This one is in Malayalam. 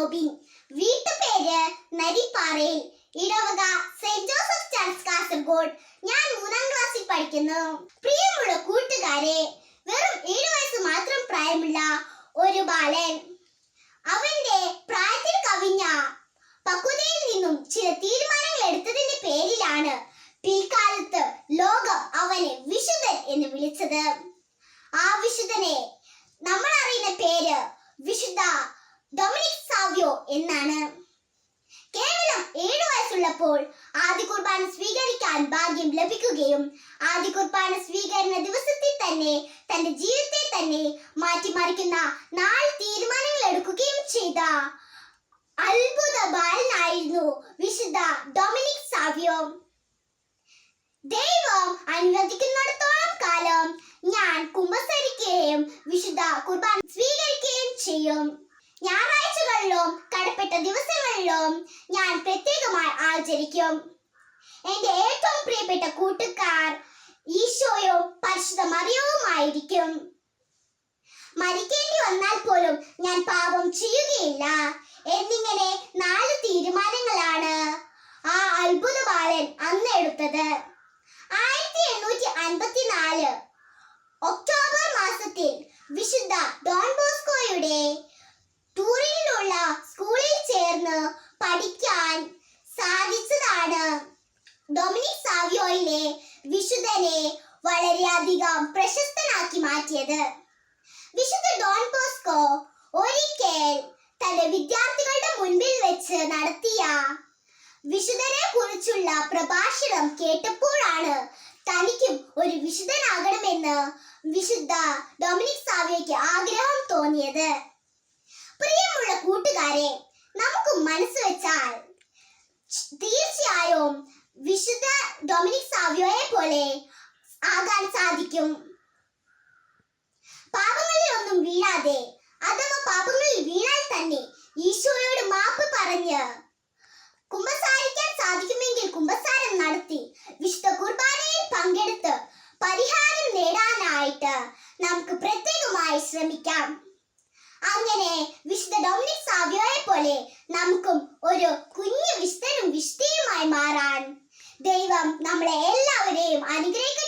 നോബിൻ വീട്ടുപേര് നരിപ്പാറയിൽ. ഇടവക സെന്റ് ജോസഫ് ചർച്ച് കാസർഗോഡ്. ഞാൻ മൂന്നാം ക്ലാസ്സിൽ പഠിക്കുന്നു. പ്രിയമുള്ള കൂട്ടുകാരെ വെറും ഏഴു വയസ്സ് മാത്രം പ്രായമുള്ള ഒരു ബാലൻ. അവന്റെ പ്രായത്തിൽ കവിഞ്ഞ പക്വതയിൽ നിന്നും ചില തീരുമാനങ്ങൾ എടുത്തതിന്റെ പേരിലാണ് പിൽക്കാലത്ത് ലോകം അവനെ വിശുദ്ധൻ എന്ന് വിളിച്ചത്. ആ വിശുദ്ധനെ നമ്മൾ അറിയുന്ന പേര് വിശുദ്ധ എന്നാണ്. കേവലം ഏഴു വയസ്സുള്ളപ്പോൾ ആദ്യ കുർബാന സ്വീകരിക്കാൻ ഭാഗ്യം ലഭിക്കുകയും ആദ്യ കുർബാന സ്വീകരണ ദിവസത്തിൽ തന്നെ തന്റെ ജീവിതത്തെ തന്നെ മാറ്റിമറിക്കുന്ന നാല് തീരുമാനങ്ങൾ എടുക്കുകയും ചെയ്ത അത്ഭുത ബാലനായിരുന്നു വിശുദ്ധ ഡൊമിനിക് സാവിയോ. ദൈവം അനുവദിക്കുന്നിടത്തോളം കാലം ഞാൻ കുമ്പസരിക്കുകയും വിശുദ്ധ കുർബാന സ്വീകരിക്കുകയും ചെയ്യും. ഞാൻ പ്രത്യേകമായി ആചരിക്കും. എന്റെ ഏറ്റവും പ്രിയപ്പെട്ട കൂട്ടുകാർ ഈശോയോ പരിശുദ്ധ മറിയവുമായിരിക്കും മരിക്കേണ്ടി വന്നാൽ പോലും ഞാൻ പാപം ചെയ്യുകയില്ല. എന്നിങ്ങനെ നാല് തീരുമാനങ്ങളാണ് ആ അത്ഭുത ബാലൻ അന്ന് എടുത്തത്. ആയിരത്തി എണ്ണൂറ്റി അൻപത്തിനാല് ഒക്ടോബർ സാധിച്ചതാണ് ഡൊമിനിക് സാവിയോയിനെ വിശുദ്ധനെ വളരെയധികം പ്രശസ്തനാക്കി മാറ്റിയത്. വിശുദ്ധ ഡോൺ ബോസ്കോ ഒരിക്കൽ തന്റെ വിദ്യാർത്ഥികളുടെ മുൻപിൽ വെച്ച് നടത്തിയ വിശുദ്ധനെ കുറിച്ചുള്ള പ്രഭാഷണം കേട്ടപ്പോഴാണ് തനിക്കും ഒരു വിശുദ്ധനാകണമെന്ന് വിശുദ്ധ ഡൊമിനിക് സാവിയോയ്ക്ക് ആഗ്രഹം തോന്നിയത്. പ്രിയമുള്ള കൂട്ടുകാരെ നമുക്ക് മനസ്സ് വെച്ചാൽ തീർച്ചയായും വിശുദ്ധ ഡൊമിനിക് സാവിയോയെ പോലെ ആകാൻ സാധിക്കും. പാപങ്ങളിൽ ഒന്നും വീഴാതെ അഥവാ പാപങ്ങളിൽ വീണാൽ തന്നെ ഈശോയോട് മാപ്പ് പറഞ്ഞ് കുമ്പസാരിക്കാൻ സാധിക്കുമെങ്കിൽ കുമ്പസാരം നടത്തി വിശുദ്ധ കുർബാനയിൽ പങ്കെടുത്ത് പരിഹാരം നേടാനായിട്ട് നമുക്ക് പ്രത്യേകമായി ശ്രമിക്കാം. അങ്ങനെ വിശുദ്ധ ഡൊമിനിക് സാവിയോയെ പോലെ നമുക്കും ഒരു കുഞ്ഞു ദൈവം നമ്മളെ എല്ലാവരെയും അനുഗ്രഹിക്കട്ടെ